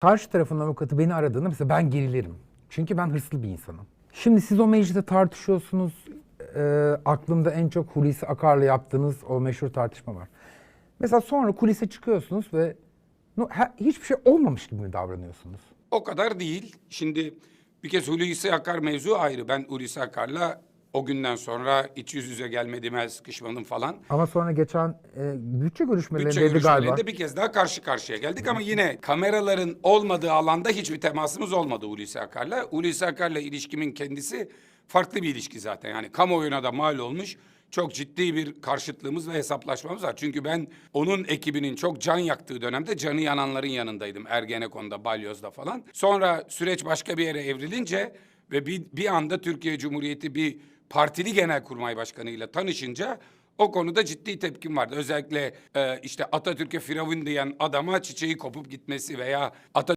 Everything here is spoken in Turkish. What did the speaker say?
Karşı tarafın avukatı beni aradığında mesela ben gerilirim. Çünkü ben hırslı bir insanım. Şimdi siz o mecliste tartışıyorsunuz. E, aklımda en çok Hulusi Akar'la yaptığınız o meşhur tartışma var. Mesela sonra kulise çıkıyorsunuz ve no, ha- hiçbir şey olmamış gibi davranıyorsunuz? O kadar değil. Şimdi bir kez Hulusi Akar mevzu ayrı. Ben Hulusi Akar'la o günden sonra hiç yüz yüze gelmedim, el sıkışmadım falan. Ama sonra geçen e, bütçe görüşmelerinde Bütçe dedi galiba. görüşmelerinde bir kez daha karşı karşıya geldik ama yine kameraların olmadığı alanda hiçbir temasımız olmadı Hulusi Akar'la. Hulusi Akar'la ilişkimin kendisi farklı bir ilişki zaten. Yani kamuoyuna da mal olmuş çok ciddi bir karşıtlığımız ve hesaplaşmamız var. Çünkü ben onun ekibinin çok can yaktığı dönemde canı yananların yanındaydım. Ergenekon'da, Balyoz'da falan. Sonra süreç başka bir yere evrilince ve bir, bir anda Türkiye Cumhuriyeti bir partili genelkurmay başkanıyla tanışınca o konuda ciddi tepkim vardı. Özellikle e, işte Atatürk'e firavun diyen adama çiçeği kopup gitmesi veya Atatürk